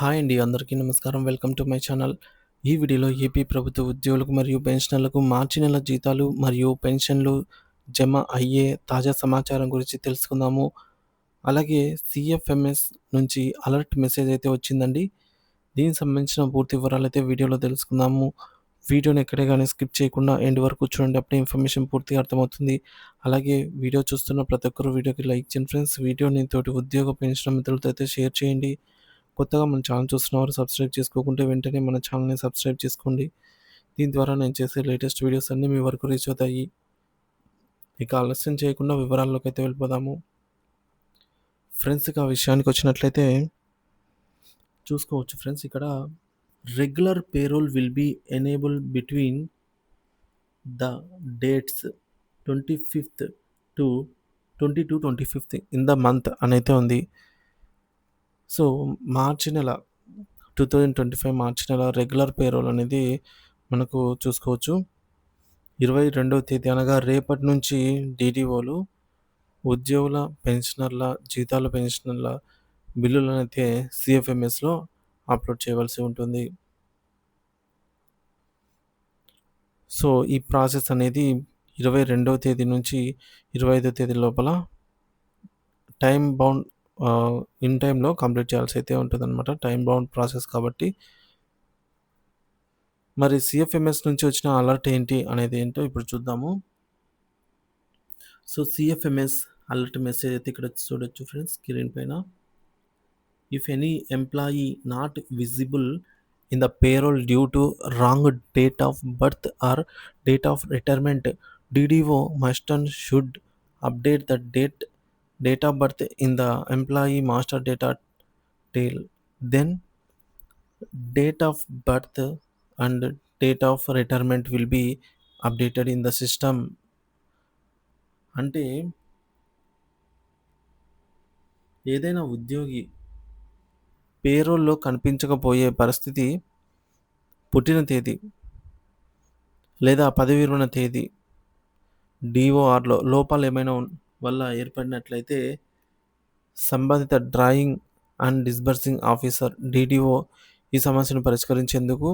Hi అండి అందరికీ నమస్కారం. Welcome to my channel. ఈ వీడియోలో ఏపీ ప్రభుత్వ ఉద్యోగులకు మరియు పెన్షనర్లకు మార్చి నెల జీతాలు మరియు పెన్షన్లు జమ అయ్యే తాజా సమాచారం గురించి తెలుసుకుందాము. అలాగే సిఎఫ్ఎంఎస్ నుంచి అలర్ట్ మెసేజ్ అయితే వచ్చిందండి. దీనికి సంబంధించిన పూర్తి వివరాలు అయితే వీడియోలో తెలుసుకుందాము. వీడియోని ఎక్కడే కానీ స్కిప్ చేయకుండా ఎండ్ వరకు చూడండి అప్పుడే ఇన్ఫర్మేషన్ పూర్తిగా అర్థమవుతుంది. అలాగే వీడియో చూస్తున్న ప్రతి ఒక్కరు వీడియోకి లైక్ చేయండి ఫ్రెండ్స్. వీడియోని తోటి ఉద్యోగ పెన్షన్ మిత్రులతో అయితే షేర్ చేయండి. కొత్తగా మన ఛానల్ చూస్తున్నవారు సబ్స్క్రైబ్ చేసుకోకుంటే వెంటనే మన ఛానల్ని సబ్స్క్రైబ్ చేసుకోండి. దీని ద్వారా నేను చేసే లేటెస్ట్ వీడియోస్ అన్నీ మీ వరకు రీచ్ అవుతాయి. ఇక ఆలస్యం చేయకుండా వివరాల్లోకి అయితే వెళ్ళిపోదాము. ఫ్రెండ్స్ ఇక ఆ విషయానికి వచ్చినట్లయితే చూసుకోవచ్చు ఫ్రెండ్స్ ఇక్కడ regular payroll will be enable between the dates twenty fifth to twenty two twenty fifth in the month అనైతే ఉంది. సో మార్చి నెల టూ థౌజండ్ ట్వంటీ ఫైవ్ మార్చి నెల రెగ్యులర్ పేరోల్ అనేది మనకు చూసుకోవచ్చు. ఇరవై రెండవ తేదీ అనగా రేపటి నుంచి డీడీఓలు ఉద్యోగుల పెన్షనర్ల జీతాల పెన్షనర్ల బిల్లులనైతే సిఎఫ్ఎంఎస్లో అప్లోడ్ చేయవలసి ఉంటుంది. సో ఈ ప్రాసెస్ అనేది ఇరవై రెండవ తేదీ నుంచి ఇరవై ఐదో తేదీ లోపల టైం బౌండ్ ఇన్ టైంలో కంప్లీట్ చేయాల్సి అయితే ఉంటుంది అనమాట టైం బౌండ్ ప్రాసెస్ కాబట్టి. మరి సిఎఫ్ఎంఎస్ నుంచి వచ్చిన అలర్ట్ ఏంటి అనేది ఏంటో ఇప్పుడు చూద్దాము. సో సిఎఫ్ఎంఎస్ అలర్ట్ మెసేజ్ అయితే ఇక్కడ చూడొచ్చు ఫ్రెండ్స్ స్క్రీన్ పైన. If any employee not visible in the payroll due to wrong date of birth or date of retirement DDO must and should update the date date of birth in the employee master data tail then date of birth and date of retirement will be updated in the system అంటే ఏదైనా ఉద్యోగి పేరోల్లో కనిపించకపోయే పరిస్థితి పుట్టిన తేదీ లేదా పదవి విరమణ తేదీ డిఓఆర్లో లోపాలు ఏమైనా వల్ల ఏర్పడినట్లయితే సంబంధిత drawing and disbursing officer DDO ఈ సమస్యను పరిష్కరించేందుకు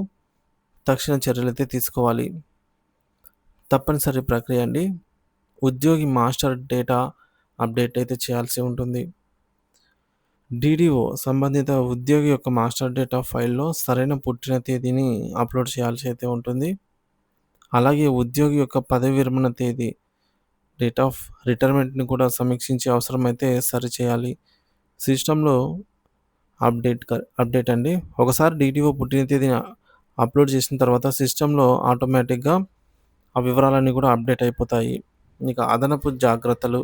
తక్షణ చర్యలు అయితే తీసుకోవాలి. తప్పనిసరి ప్రక్రియ అండి. ఉద్యోగి మాస్టర్ డేటా అప్డేట్ అయితే చేయాల్సి ఉంటుంది. డిడిఓ సంబంధిత ఉద్యోగి యొక్క మాస్టర్ డేటా ఫైల్లో సరైన పుట్టిన తేదీని అప్లోడ్ చేయాల్సి అయితే ఉంటుంది. అలాగే ఉద్యోగి యొక్క పదవి విరమణ తేదీ డేట్ ఆఫ్ రిటైర్మెంట్ని కూడా సమీక్షించే అవసరం అయితే సరిచేయాలి సిస్టంలో అప్డేట్ అప్డేట్ అండి. ఒకసారి డీటీఓ పుట్టిన తేదీని అప్లోడ్ చేసిన తర్వాత సిస్టంలో ఆటోమేటిక్గా ఆ వివరాలన్నీ కూడా అప్డేట్ అయిపోతాయి. ఇక అదనపు జాగ్రత్తలు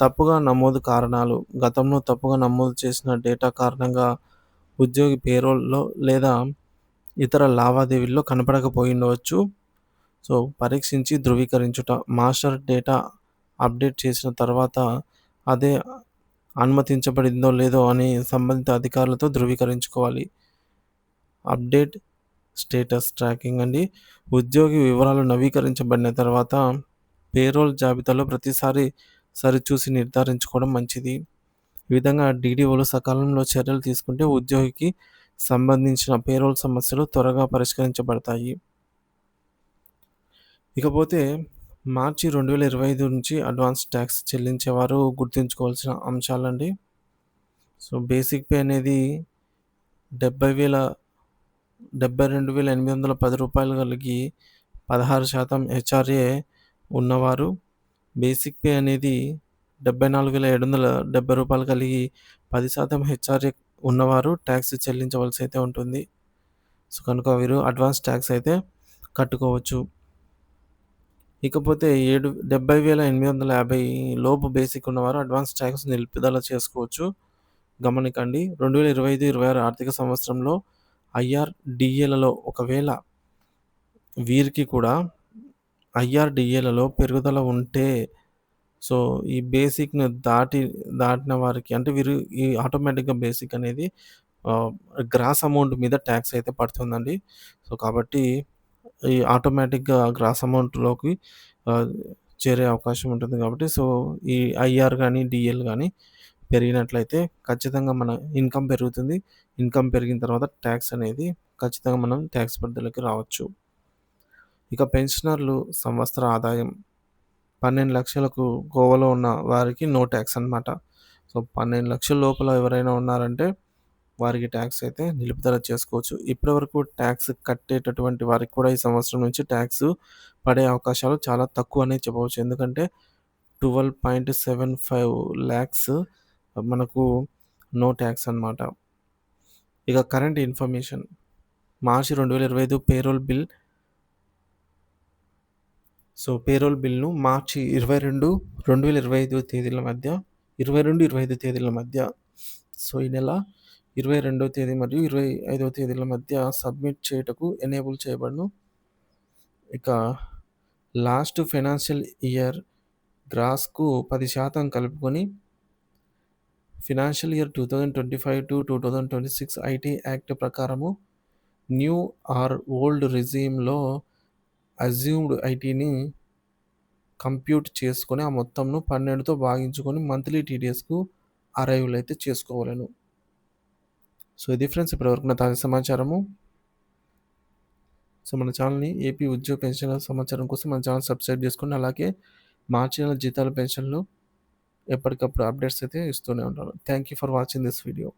తప్పుగా నమోదు కారణాలు గతంలో తప్పుగా నమోదు చేసిన డేటా కారణంగా ఉద్యోగి పేరోల్లో లేదా ఇతర లావాదేవీల్లో కనపడకపోయి ఉండవచ్చు. సో పరీక్షించి ధృవీకరించుట మాస్టర్ డేటా అప్డేట్ చేసిన తర్వాత అదే అనుమతించబడిందో లేదో అని సంబంధిత అధికారులతో ధృవీకరించుకోవాలి. అప్డేట్ స్టేటస్ ట్రాకింగ్ అండి. ఉద్యోగి వివరాలు నవీకరించబడిన తర్వాత పేరోల్ జాబితాలో ప్రతిసారి సరిచూసి నిర్ధారించుకోవడం మంచిది. ఈ విధంగా డీడీఓలు సకాలంలో చర్యలు తీసుకుంటే ఉద్యోగికి సంబంధించిన పేరోల్ సమస్యలు త్వరగా పరిష్కరించబడతాయి. ఇకపోతే మార్చి రెండు వేల ఇరవై ఐదు నుంచి అడ్వాన్స్ ట్యాక్స్ చెల్లించేవారు గుర్తుంచుకోవాల్సిన అంశాలండి. సో బేసిక్ పే అనేది డెబ్బై వేల డెబ్బై రెండు వేల ఎనిమిది వందల పది రూపాయలు కలిగి పదహారు శాతం హెచ్ఆర్ఏ ఉన్నవారు. బేసిక్ పే అనేది డెబ్బై నాలుగు వేల ఏడు వందల డెబ్బై రూపాయలు కలిగి పది శాతం హెచ్ఆర్ఏ ఉన్నవారు ట్యాక్స్ చెల్లించవలసి అయితే ఉంటుంది. సో కనుక వీరు అడ్వాన్స్ ట్యాక్స్ అయితే కట్టుకోవచ్చు. ఇకపోతే ఏడు డెబ్బై వేల ఎనిమిది వందల యాభై లోపు బేసిక్ ఉన్నవారు అడ్వాన్స్ ట్యాక్స్ నిలుపుదల చేసుకోవచ్చు. గమనికండి రెండు వేల ఇరవై ఐదు ఇరవై ఆరు ఆర్థిక సంవత్సరంలో ఐఆర్డిఏలలో ఒకవేళ వీరికి కూడా ఐఆర్డిఏలలో పెరుగుదల ఉంటే సో ఈ బేసిక్ను దాటి దాటిన వారికి అంటే వీరు ఈ ఆటోమేటిక్గా బేసిక్ అనేది గ్రాస్ అమౌంట్ మీద ట్యాక్స్ అయితే పడుతుందండి. సో కాబట్టి ఈ ఆటోమేటిక్గా గ్రాస్ అమౌంట్లోకి చేరే అవకాశం ఉంటుంది కాబట్టి సో ఈ ఐఆర్ కానీ డిఎల్ కానీ పెరిగినట్లయితే ఖచ్చితంగా మన ఇన్కమ్ పెరుగుతుంది. ఇన్కమ్ పెరిగిన తర్వాత ట్యాక్స్ అనేది ఖచ్చితంగా మనం ట్యాక్స్ పరిధిలోకి రావచ్చు. ఇక పెన్షనర్లు సంవత్సర ఆదాయం పన్నెండు లక్షలకు గోవాలో ఉన్న వారికి నో ట్యాక్స్ అనమాట సో పన్నెండు లక్షల లోపల ఎవరైనా ఉన్నారంటే వారికి ట్యాక్స్ అయితే నిలుపుదల చేసుకోవచ్చు. ఇప్పటివరకు ట్యాక్స్ కట్టేటటువంటి వారికి కూడా ఈ సంవత్సరం నుంచి ట్యాక్స్ పడే అవకాశాలు చాలా తక్కువ అనేది చెప్పవచ్చు. ఎందుకంటే twelve point seven five lakhs మనకు నో ట్యాక్స్ అనమాట ఇక కరెంట్ ఇన్ఫర్మేషన్. మార్చి రెండు వేల ఇరవై ఐదు పేరోల్ బిల్. సో పేరోల్ బిల్ను మార్చి ఇరవై రెండు రెండు వేల ఇరవై ఐదు తేదీల మధ్య ఇరవై రెండు ఇరవై ఐదు తేదీల మధ్య. సో ఈ నెల ఇరవై రెండవ తేదీ మరియు ఇరవై ఐదవ తేదీల మధ్య సబ్మిట్ చేయటకు ఎనేబుల్ చేయబడును. ఇక లాస్ట్ ఫైనాన్షియల్ ఇయర్ గ్రాస్కు పది శాతం కలుపుకొని financial year two thousand twenty five to two thousand twenty six IT act ప్రకారము న్యూ ఆర్ ఓల్డ్ రిజీమ్లో అజ్యూమ్డ్ ఐటీని కంప్యూట్ చేసుకొని ఆ మొత్తంను పన్నెండుతో భాగించుకొని మంత్లీ టీడీఎస్కు అరైవల్ అయితే చేసుకోవాలను. సో ఇది ఫ్రెండ్స్ ఇప్పటివరకు నా తాజా సమాచారము. సో మన ఛానల్ని ఏపీ ఉద్యోగ పెన్షన్ల సమాచారం కోసం మన ఛానల్ సబ్స్క్రైబ్ చేసుకుని అలాగే మార్చి నెల జీతాల పెన్షన్లు ఎప్పటికప్పుడు అప్డేట్స్ అయితే ఇస్తూనే ఉంటాను thank you for watching this video.